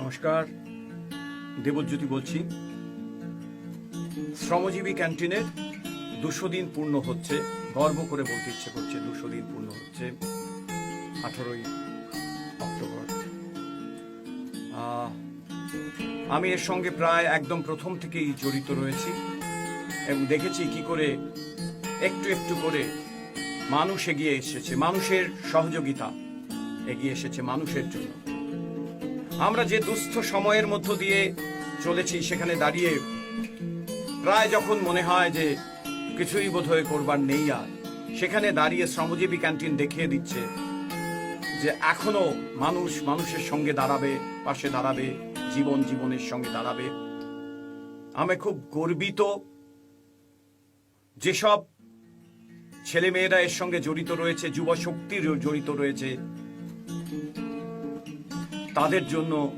নমস্কার, দেবজ্যোতি বলছি। শ্রমজীবী ক্যান্টিনের দুশো দিন পূর্ণ হচ্ছে, গর্ব করে বলতে ইচ্ছে করছে দুশো দিন পূর্ণ হচ্ছে, আঠারোই অক্টোবর। আমি এর সঙ্গে প্রায় একদম প্রথম থেকেই জড়িত রয়েছি এবং দেখেছি কি করে একটু একটু করে মানুষ এগিয়ে এসেছে, মানুষের সহযোগিতা এগিয়ে এসেছে মানুষের জন্য। আমরা যে দুস্থ সময়ের মধ্য দিয়ে চলেছি, সেখানে দাঁড়িয়ে প্রায় যখন মনে হয় যে কিছুই বোধহয় করবার নেই আর, সেখানে দাঁড়িয়ে শ্রমজীবী ক্যান্টিন দেখিয়ে দিচ্ছে যে এখনও মানুষ মানুষের সঙ্গে দাঁড়াবে, পাশে দাঁড়াবে, জীবন জীবনের সঙ্গে দাঁড়াবে। আমি খুব গর্বিত যেসব ছেলেমেয়েরা এর সঙ্গে জড়িত রয়েছে যুব শক্তির জড়িত রয়েছে তাদের জন্য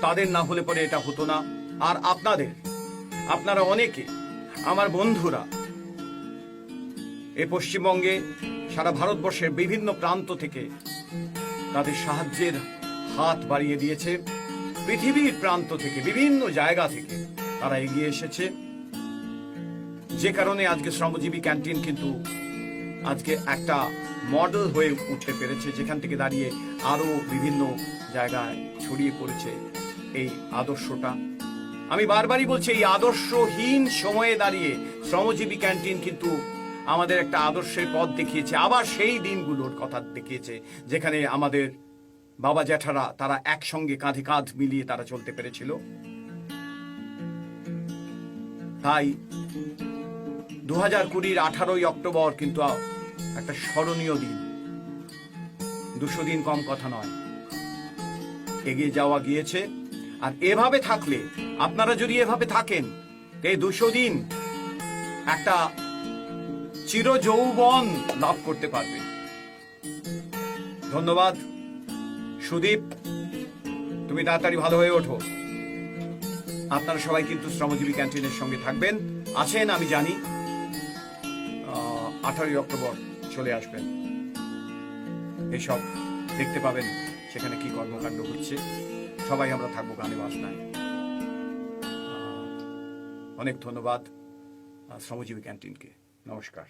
তাদের না হলে পরে এটা হতো না। আর আপনাদের, আপনারা অনেকে, আমার বন্ধুরা, এ পশ্চিমবঙ্গে সারা ভারতবর্ষের বিভিন্ন প্রান্ত থেকে তাদের সাহায্যের হাত বাড়িয়ে দিয়েছে। পৃথিবীর প্রান্ত থেকে, বিভিন্ন জায়গা থেকে তারা এগিয়ে এসেছে। যে কারণে আজকে শ্রমজীবী ক্যান্টিন কিন্তু আজকে একটা মডেল হয়ে উঠতে পেরেছে যেখান থেকে দাঁড়িয়ে আরও বিভিন্ন জায়গায় ছড়িয়ে পড়েছে এই আদর্শটা। আমি বারবারই বলছি, এই আদর্শহীন সময়ে দাঁড়িয়ে শ্রমজীবী ক্যান্টিন কিন্তু আমাদের একটা আদর্শের পথ দেখিয়েছে। আবার সেই দিনগুলোর কথা দেখিয়েছে, যেখানে আমাদের বাবা জ্যাঠারা তারা একসঙ্গে কাঁধে কাঁধ মিলিয়ে তারা চলতে পেরেছিল। তাই দু হাজার কুড়ির আঠারোই অক্টোবর কিন্তু একটা স্মরণীয় দিন। দুশো দিন কম কথা নয়। এগিয়ে যাওয়া গিয়েছে, আর এভাবে থাকলে, আপনারা যদি এভাবে থাকেন, এই দুশো দিন একটা চিরযৌবন লাভ করতে পারবে। ধন্যবাদ। সুদীপ, তুমি তাড়াতাড়ি ভালো হয়ে ওঠো। আপনারা সবাই কিন্তু শ্রমজীবী ক্যান্টিনের সঙ্গে থাকবেন। আছেন, আমি জানি। আঠারোই অক্টোবর। চলে আসবেন। এসব দেখতে পাবেন সেখানে কি কর্মকাণ্ড হচ্ছে। সবাই আমরা থাকব গানে বাসনায় অনেক ধন্যবাদ শ্রমজীবী ক্যান্টিনকে। নমস্কার।